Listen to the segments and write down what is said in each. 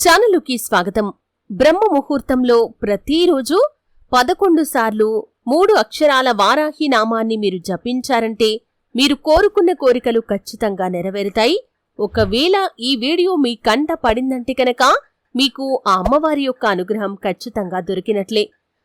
ఛానలుకి స్వాగతం. బ్రహ్మ ముహూర్తంలో ప్రతిరోజు పదకొండు సార్లు మూడు అక్షరాల వారాహి నామాన్ని మీరు జపించారంటే మీరు కోరుకున్న కోరికలు ఖచ్చితంగా నెరవేరుతాయి. ఒకవేళ ఈ వీడియో మీ కంట పడిందంటే కనుక మీకు ఆ అమ్మవారి యొక్క అనుగ్రహం ఖచ్చితంగా దొరికినట్లే.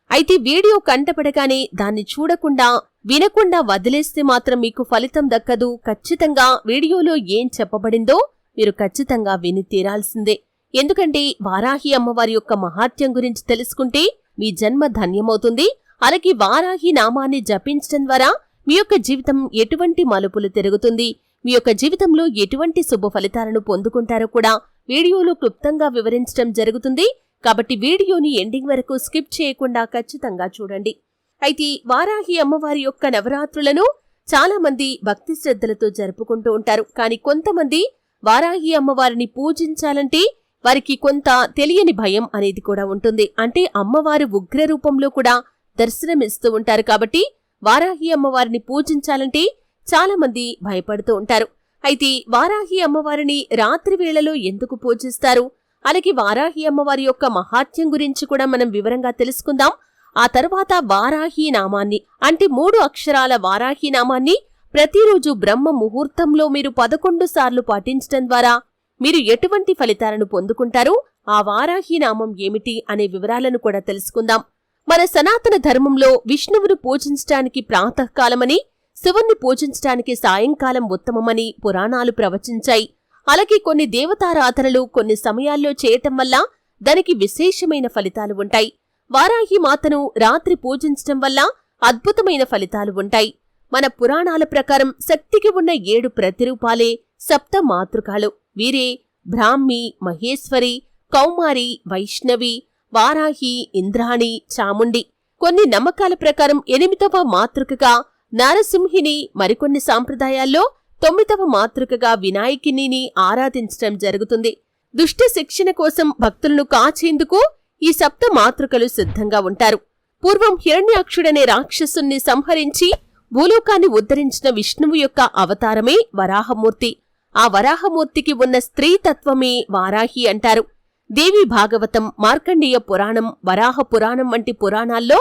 అయితే వీడియో కంటపడగానే దాన్ని చూడకుండా వినకుండా వదిలేస్తే మాత్రం మీకు ఫలితం దక్కదు. ఖచ్చితంగా వీడియోలో ఏం చెప్పబడిందో మీరు ఖచ్చితంగా విని తీరాల్సిందే. ఎందుకంటే వారాహి అమ్మవారి యొక్క మహాత్యం గురించి తెలుసుకుంటే మీ జన్మ ధన్యమవుతుంది. అలాగే వారాహి నామాన్ని జపించడం ద్వారా మీ యొక్క జీవితం ఎటువంటి మలుపులు తిరుగుతుంది మీ యొక్క జీవితంలో ఎటువంటి శుభ ఫలితాలను పొందుకుంటారో కూడా వీడియోలో క్లుప్తంగా వివరించడం జరుగుతుంది. కాబట్టి వీడియోని ఎండింగ్ వరకు స్కిప్ చేయకుండా ఖచ్చితంగా చూడండి. అయితే వారాహి అమ్మవారి యొక్క నవరాత్రులను చాలా మంది భక్తి శ్రద్ధలతో జరుపుకుంటూ ఉంటారు. కానీ కొంతమంది వారాహి అమ్మవారిని పూజించాలంటే వారికి కొంత తెలియని భయం అనేది కూడా ఉంటుంది. అంటే అమ్మవారు ఉగ్ర రూపంలో కూడా దర్శనమిస్తూ ఉంటారు కాబట్టి వారాహి అమ్మవారిని పూజించాలంటే చాలా మంది భయపడుతూ ఉంటారు. అయితే వారాహి అమ్మవారిని రాత్రి వేళలో ఎందుకు పూజిస్తారు? అలాగే వారాహి అమ్మవారి యొక్క మహాత్యం గురించి కూడా మనం వివరంగా తెలుసుకుందాం. ఆ తర్వాత వారాహి నామాన్ని అంటే మూడు అక్షరాల వారాహి నామాన్ని ప్రతిరోజు బ్రహ్మ ముహూర్తంలో మీరు పదకొండు సార్లు పాటించడం ద్వారా మీరు ఎటువంటి ఫలితాలను పొందుకుంటారో ఆ వారాహి నామం ఏమిటి అనే వివరాలను కూడా తెలుసుకుందాం. మన సనాతన ధర్మంలో విష్ణువును పూజించటానికి ప్రాతకాలమని శివుణ్ణి పూజించటానికి సాయంకాలం ఉత్తమమని పురాణాలు ప్రవచించాయి. అలాగే కొన్ని దేవతారాధనలు కొన్ని సమయాల్లో చేయటం వల్ల దానికి విశేషమైన ఫలితాలు ఉంటాయి. వారాహి మాతను రాత్రి పూజించటం వల్ల అద్భుతమైన ఫలితాలు ఉంటాయి. మన పురాణాల ప్రకారం శక్తికి ఉన్న ఏడు ప్రతిరూపాలే సప్త మాతృకాలు. వీరే బ్రాహ్మి మహేశ్వరి కౌమారి వైష్ణవి వారాహి ఇంద్రాణి చాముండి. కొన్ని నమ్మకాల ప్రకారం ఎనిమిదవ మాతృకగా నారసింహిని మరికొన్ని సాంప్రదాయాల్లో తొమ్మిదవ మాతృకగా వినాయకిని ఆరాధించటం జరుగుతుంది. దుష్ట శిక్షణ కోసం భక్తులను కాచేందుకు ఈ సప్త మాతృకలు సిద్ధంగా ఉంటారు. పూర్వం హిరణ్యాక్షుడనే రాక్షసుణ్ణి సంహరించి భూలోకాన్ని ఉద్ధరించిన విష్ణువు యొక్క అవతారమే వరాహమూర్తి. ఆ వరాహమూర్తికి ఉన్న స్త్రీ తత్వమే వారాహి అంటారు. దేవి భాగవతం మార్కండేయ పురాణం వరాహ పురాణం వంటి పురాణాల్లో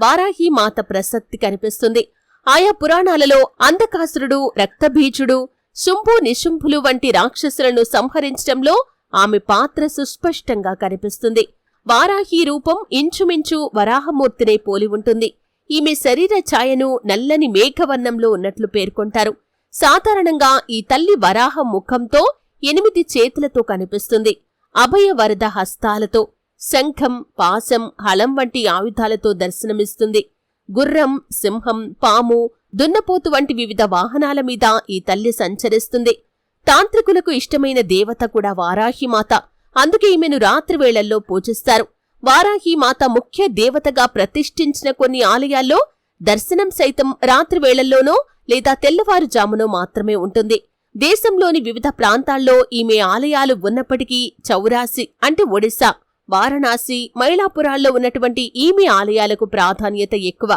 వారాహి మాత ప్రసక్తి కనిపిస్తుంది. ఆయా పురాణాలలో అంధకాసురుడు రక్తబీజుడు శుంభు నిశుంభులు వంటి రాక్షసులను సంహరించడంలో ఆమె పాత్ర సుస్పష్టంగా కనిపిస్తుంది. వారాహి రూపం ఇంచుమించు వరాహమూర్తినే పోలి ఉంటుంది. ఈమె శరీర ఛాయను నల్లని మేఘవర్ణంలో ఉన్నట్లు పేర్కొంటారు. సాధారణంగా ఈ తల్లి వరాహ ముఖంతో ఎనిమిది చేతులతో కనిపిస్తుంది. అభయ వరద హస్తాలతో శంఖం పాశం హలం వంటి ఆయుధాలతో దర్శనమిస్తుంది. గుర్రం సింహం పాము దున్నపోతు వంటి వివిధ వాహనాల మీద ఈ తల్లి సంచరిస్తుంది. తాంత్రికులకు ఇష్టమైన దేవత కూడా వారాహిమాత. అందుకే ఈమెను రాత్రివేళల్లో పూజిస్తారు. వారాహిమాత ముఖ్య దేవతగా ప్రతిష్ఠించిన కొన్ని ఆలయాల్లో దర్శనం సైతం రాత్రివేళల్లోనూ లేదా తెల్లవారుజామునో మాత్రమే ఉంటుంది. దేశంలోని వివిధ ప్రాంతాల్లో ఈమె ఆలయాలు ఉన్నప్పటికీ చౌరాసి అంటే ఒడిశా వారణాసి మైలాపురాల్లో ఉన్నటువంటి ఈమె ఆలయాలకు ప్రాధాన్యత ఎక్కువ.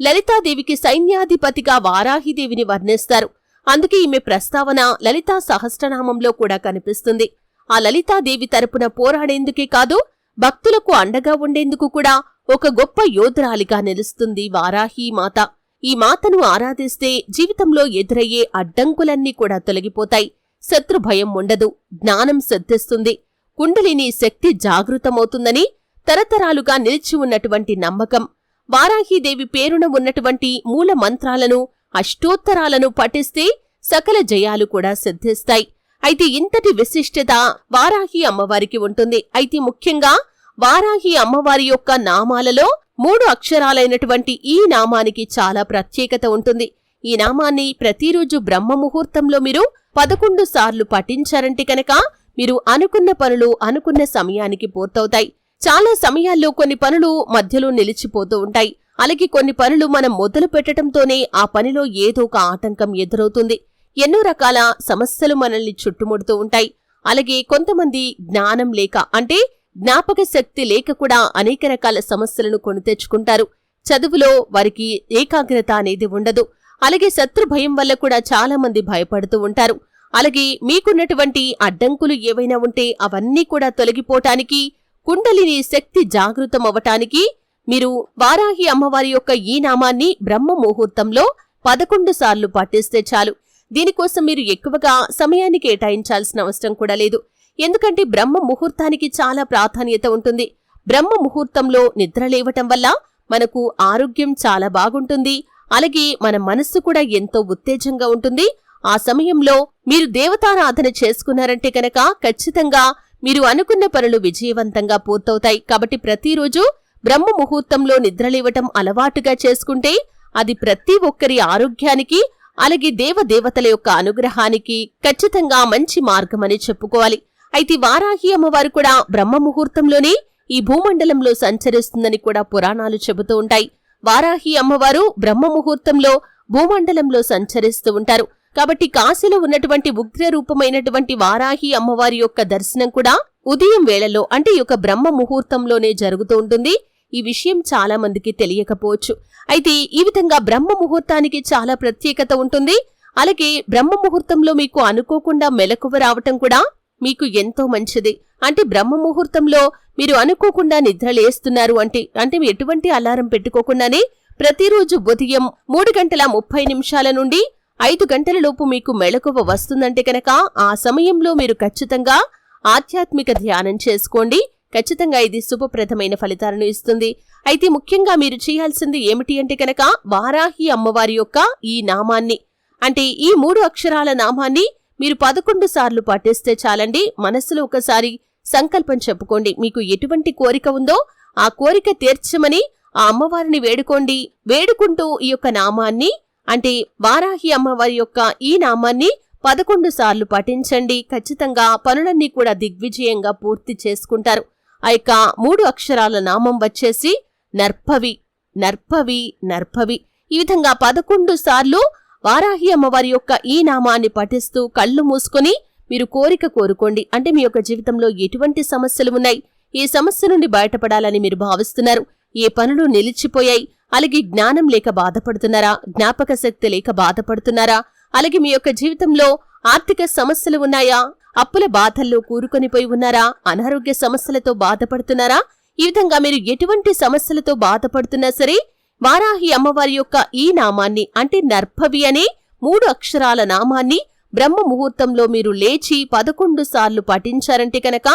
లలితాదేవికి సైన్యాధిపతిగా వారాహిదేవిని వర్ణిస్తారు. అందుకే ఈమె ప్రస్తావన లలితా సహస్రనామంలో కూడా కనిపిస్తుంది. ఆ లలితాదేవి తరపున పోరాడేందుకే కాదు భక్తులకు అండగా ఉండేందుకు కూడా ఒక గొప్ప యోధురాలిగా నిలుస్తుంది వారాహి మాత. ఈ మాతను ఆరాధిస్తే జీవితంలో ఎదురయ్యే అడ్డంకులన్నీ కూడా తొలగిపోతాయి. శత్రు భయం ఉండదు జ్ఞానం సిద్ధిస్తుంది కుండలిని శక్తి జాగృతమవుతుందని తరతరాలుగా నిలిచి ఉన్నటువంటి నమ్మకం వారాహీదేవి పేరున ఉన్నటువంటి మూల మంత్రాలను అష్టోత్తరాలను పఠిస్తే సకల జయాలు కూడా సిద్ధిస్తాయి. అయితే ఇంతటి విశిష్టత వారాహి అమ్మవారికి ఉంటుంది. అయితే ముఖ్యంగా వారాహి అమ్మవారి యొక్క నామాలలో మూడు అక్షరాలైనటువంటి ఈ నామానికి చాలా ప్రత్యేకత ఉంటుంది. ఈ నామాన్ని ప్రతిరోజు బ్రహ్మ ముహూర్తంలో మీరు పదకొండు సార్లు పఠించారంటే కనుక మీరు అనుకున్న పనులు అనుకున్న సమయానికి పూర్తవుతాయి. చాలా సమయాల్లో కొన్ని పనులు మధ్యలో నిలిచిపోతూ ఉంటాయి. అలాగే కొన్ని పనులు మనం మొదలు పెట్టడంతోనే ఆ పనిలో ఏదో ఒక ఆటంకం ఎదురవుతుంది. ఎన్నో రకాల సమస్యలు మనల్ని చుట్టుముడుతూ ఉంటాయి. అలాగే కొంతమంది జ్ఞానం లేక అంటే జ్ఞాపక శక్తి లేక కూడా అనేక రకాల సమస్యలను కొని తెచ్చుకుంటారు. చదువులో వారికి ఏకాగ్రత అనేది ఉండదు. అలాగే శత్రు భయం వల్ల కూడా చాలా మంది భయపడుతూ ఉంటారు. అలాగే మీకున్నటువంటి అడ్డంకులు ఏవైనా ఉంటే అవన్నీ కూడా తొలగిపోటానికి కుండలిని శక్తి జాగృతం అవ్వటానికి మీరు వారాహి అమ్మవారి యొక్క ఈ నామాన్ని బ్రహ్మ ముహూర్తంలో పదకొండు సార్లు పాటిస్తే చాలు. దీనికోసం మీరు ఎక్కువగా సమయాన్ని కేటాయించాల్సిన అవసరం కూడా లేదు. ఎందుకంటే బ్రహ్మ ముహూర్తానికి చాలా ప్రాధాన్యత ఉంటుంది. బ్రహ్మ ముహూర్తంలో నిద్ర లేవటం వల్ల మనకు ఆరోగ్యం చాలా బాగుంటుంది. అలాగే మన మనస్సు కూడా ఎంతో ఉత్తేజంగా ఉంటుంది. ఆ సమయంలో మీరు దేవతారాధన చేసుకున్నారంటే కనుక ఖచ్చితంగా మీరు అనుకున్న పనులు విజయవంతంగా పూర్తవుతాయి. కాబట్టి ప్రతిరోజు బ్రహ్మ ముహూర్తంలో నిద్రలేవటం అలవాటుగా చేసుకుంటే అది ప్రతి ఒక్కరి ఆరోగ్యానికి అలాగే దేవదేవతల యొక్క అనుగ్రహానికి ఖచ్చితంగా మంచి మార్గమని చెప్పుకోవాలి. అయితే వారాహి అమ్మవారు కూడా బ్రహ్మ ముహూర్తంలోనే ఈ భూమండలంలో సంచరిస్తుందని కూడా పురాణాలు చెబుతూ ఉంటాయి. వారాహి అమ్మవారు బ్రహ్మ ముహూర్తంలో భూమండలంలో సంచరిస్తూ ఉంటారు. కాబట్టి కాశీలో ఉన్నటువంటి ఉగ్ర రూపమైనటువంటి వారాహి అమ్మవారి యొక్క దర్శనం కూడా ఉదయం వేళలో అంటే ఈ యొక్క బ్రహ్మ ముహూర్తంలోనే జరుగుతూ ఉంటుంది. ఈ విషయం చాలా మందికి తెలియకపోవచ్చు. అయితే ఈ విధంగా బ్రహ్మ ముహూర్తానికి చాలా ప్రత్యేకత ఉంటుంది. అలాగే బ్రహ్మ ముహూర్తంలో మీకు అనుకోకుండా మెలకువ రావటం కూడా మీకు ఎంతో మంచిది. అంటే బ్రహ్మ ముహూర్తంలో మీరు అనుకోకుండా నిద్రలేస్తున్నారు అంటే అంటే ఎటువంటి అలారం పెట్టుకోకుండానే ప్రతిరోజు ఉదయం మూడు గంటల ముప్పై నిమిషాల నుండి ఐదు గంటలలోపు మీకు మెళకువ వస్తుందంటే కనుక ఆ సమయంలో మీరు ఖచ్చితంగా ఆధ్యాత్మిక ధ్యానం చేసుకోండి. ఖచ్చితంగా ఇది శుభప్రదమైన ఫలితాలను ఇస్తుంది. అయితే ముఖ్యంగా మీరు చేయాల్సింది ఏమిటి అంటే కనుక వారాహి అమ్మవారి యొక్క ఈ నామాన్ని అంటే ఈ మూడు అక్షరాల నామాన్ని మీరు పదకొండు సార్లు పఠిస్తే చాలండి. మనసులో ఒకసారి సంకల్పం చెప్పుకోండి. మీకు ఎటువంటి కోరిక ఉందో ఆ కోరిక తీర్చమని ఆ అమ్మవారిని వేడుకోండి. వేడుకుంటూ ఈ యొక్క నామాన్ని అంటే వారాహి అమ్మవారి యొక్క ఈ నామాన్ని పదకొండు సార్లు పఠించండి. ఖచ్చితంగా పనులన్నీ కూడా దిగ్విజయంగా పూర్తి చేసుకుంటారు. ఆ యొక్క మూడు అక్షరాల నామం వచ్చేసి నర్పవి నర్పవి నర్పవి. ఈ విధంగా పదకొండు సార్లు వారాహి అమ్మవారి యొక్క ఈ నామాన్ని పఠిస్తూ కళ్ళు మూసుకొని మీరు కోరిక కోరుకోండి. అంటే మీ యొక్క జీవితంలో ఎటువంటి సమస్యలు ఉన్నాయి? ఏ సమస్య నుండి బయటపడాలని మీరు భావిస్తున్నారు. ఏ పనులు నిలిచిపోయాయి? అలాగే జ్ఞానం లేక బాధపడుతున్నారా? జ్ఞాపక శక్తి లేక బాధపడుతున్నారా? అలాగే మీ యొక్క జీవితంలో ఆర్థిక సమస్యలు ఉన్నాయా? అప్పుల బాధల్లో కూరుకొనిపోయి ఉన్నారా? అనారోగ్య సమస్యలతో బాధపడుతున్నారా? ఈ విధంగా మీరు ఎటువంటి సమస్యలతో బాధపడుతున్నా సరే వారాహి అమ్మవారి యొక్క ఈ నామాన్ని అంటే నర్భవి అనే మూడు అక్షరాల నామాన్ని బ్రహ్మ ముహూర్తంలో మీరు లేచి పదకొండు సార్లు పఠించారంటే కనుక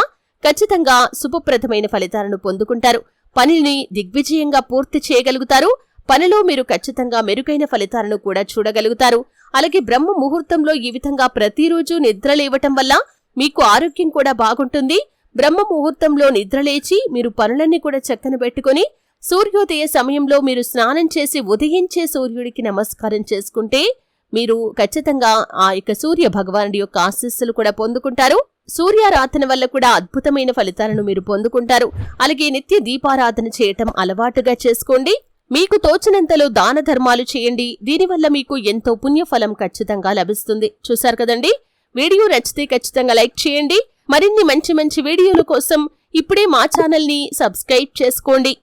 ఖచ్చితంగా శుభప్రదమైన ఫలితాలను పొందుకుంటారు. పనిని దిగ్విజయంగా పూర్తి చేయగలుగుతారు. పనిలో మీరు ఖచ్చితంగా మెరుగైన ఫలితాలను కూడా చూడగలుగుతారు. అలాగే బ్రహ్మ ముహూర్తంలో ఈ విధంగా ప్రతిరోజు నిద్రలేవటం వల్ల మీకు ఆరోగ్యం కూడా బాగుంటుంది. బ్రహ్మ ముహూర్తంలో నిద్రలేచి మీరు పనులన్నీ కూడా చక్కన పెట్టుకుని సూర్యోదయ సమయంలో మీరు స్నానం చేసి ఉదయించే సూర్యుడికి నమస్కారం చేసుకుంటే మీరు ఖచ్చితంగా ఆ యొక్క సూర్య భగవానుడి యొక్క ఆశీస్సులు కూడా పొందుకుంటారు. సూర్యారాధన వల్ల కూడా అద్భుతమైన ఫలితాలను మీరు పొందుకుంటారు. అలాగే నిత్య దీపారాధన చేయటం అలవాటుగా చేసుకోండి. మీకు తోచినంతలో దాన ధర్మాలు చేయండి. దీనివల్ల మీకు ఎంతో పుణ్యఫలం ఖచ్చితంగా లభిస్తుంది. చూశారు కదండి? వీడియో నచ్చితే ఖచ్చితంగా లైక్ చేయండి. మరిన్ని మంచి మంచి వీడియోల కోసం ఇప్పుడే మా ఛానల్ని సబ్స్క్రైబ్ చేసుకోండి.